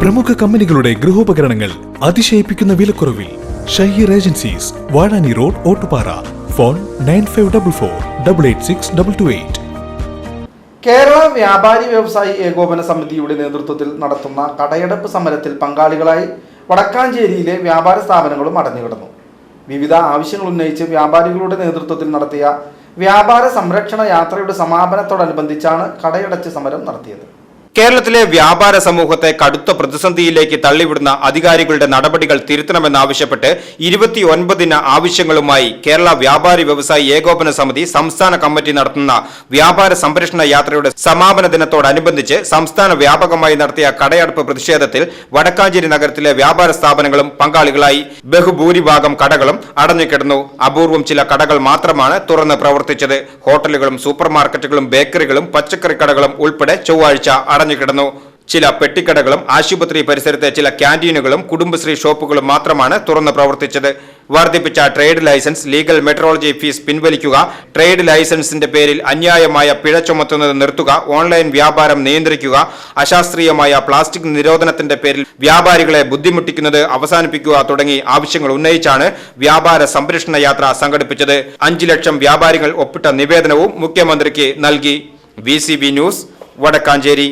പ്രമുഖ കമ്പനികളുടെ ഗൃഹോപകരണങ്ങൾ അതിശയിപ്പിക്കുന്ന വിലക്കുറവിൽ Shaheer agencies Vazhani road Ottupara. Phone nine five double four double eight six double two eight. Kerala വ്യാപാരി വ്യവസായി ഏകോപന സമിതിയുടെ നേതൃത്വത്തിൽ നടത്തുന്ന കടയടപ്പ് സമരത്തിൽ പങ്കാളികളായി വടക്കാഞ്ചേരിയിലെ വ്യാപാര സ്ഥാപനങ്ങളും അടഞ്ഞുകിടന്നു. വിവിധ ആവശ്യങ്ങൾ ഉന്നയിച്ച് വ്യാപാരികളുടെ നേതൃത്വത്തിൽ നടത്തിയ വ്യാപാര സംരക്ഷണ യാത്രയുടെ സമാപനത്തോടനുബന്ധിച്ചാണ് കടയടച്ച് സമരം നടത്തിയത്. കേരളത്തിലെ വ്യാപാര സമൂഹത്തെ കടുത്ത പ്രതിസന്ധിയിലേക്ക് തള്ളിവിടുന്ന അധികാരികളുടെ നടപടികൾ തിരുത്തണമെന്നാവശ്യപ്പെട്ട് ഇരുപത്തിയൊൻപതിന് ആവശ്യങ്ങളുമായി കേരള വ്യാപാരി വ്യവസായി ഏകോപന സമിതി സംസ്ഥാന കമ്മിറ്റി നടത്തുന്ന വ്യാപാര സംരക്ഷണ യാത്രയുടെ സമാപന ദിനത്തോടനുബന്ധിച്ച് സംസ്ഥാന വ്യാപകമായി നടത്തിയ കടയടപ്പ് പ്രതിഷേധത്തിൽ വടക്കാഞ്ചേരി നഗരത്തിലെ വ്യാപാര സ്ഥാപനങ്ങളും പങ്കാളികളായി ബഹുഭൂരിഭാഗം കടകളും അടഞ്ഞുകിടന്നു. അപൂർവം ചില കടകൾ മാത്രമാണ് തുറന്ന് പ്രവർത്തിച്ചത്. ഹോട്ടലുകളും സൂപ്പർ മാർക്കറ്റുകളും ബേക്കറികളും പച്ചക്കറി കടകളും ഉൾപ്പെടെ ചൊവ്വാഴ്ച അടഞ്ഞുകിടന്നു ചില പെട്ടിക്കടകളും ആശുപത്രി പരിസരത്തെ ചില ക്യാന്റീനുകളും കുടുംബശ്രീ ഷോപ്പുകളും മാത്രമാണ് തുറന്ന് പ്രവർത്തിച്ചത്. വർദ്ധിപ്പിച്ച trade licence legal metrology fees പിൻവലിക്കുക trade ലൈസൻസിന്റെ പേരിൽ അന്യായമായ പിഴ ചുമത്തുന്നത് നിർത്തുക ഓൺലൈൻ വ്യാപാരം നിയന്ത്രിക്കുക അശാസ്ത്രീയമായ പ്ലാസ്റ്റിക് നിരോധനത്തിന്റെ പേരിൽ വ്യാപാരികളെ ബുദ്ധിമുട്ടിക്കുന്നത് അവസാനിപ്പിക്കുക തുടങ്ങി ആവശ്യങ്ങൾ ഉന്നയിച്ചാണ് വ്യാപാര സംരക്ഷണ യാത്ര സംഘടിപ്പിച്ചത്. അഞ്ചു ലക്ഷം വ്യാപാരികൾ ഒപ്പിട്ട നിവേദനവും മുഖ്യമന്ത്രിക്ക് നൽകി. V news Vadakkanchery.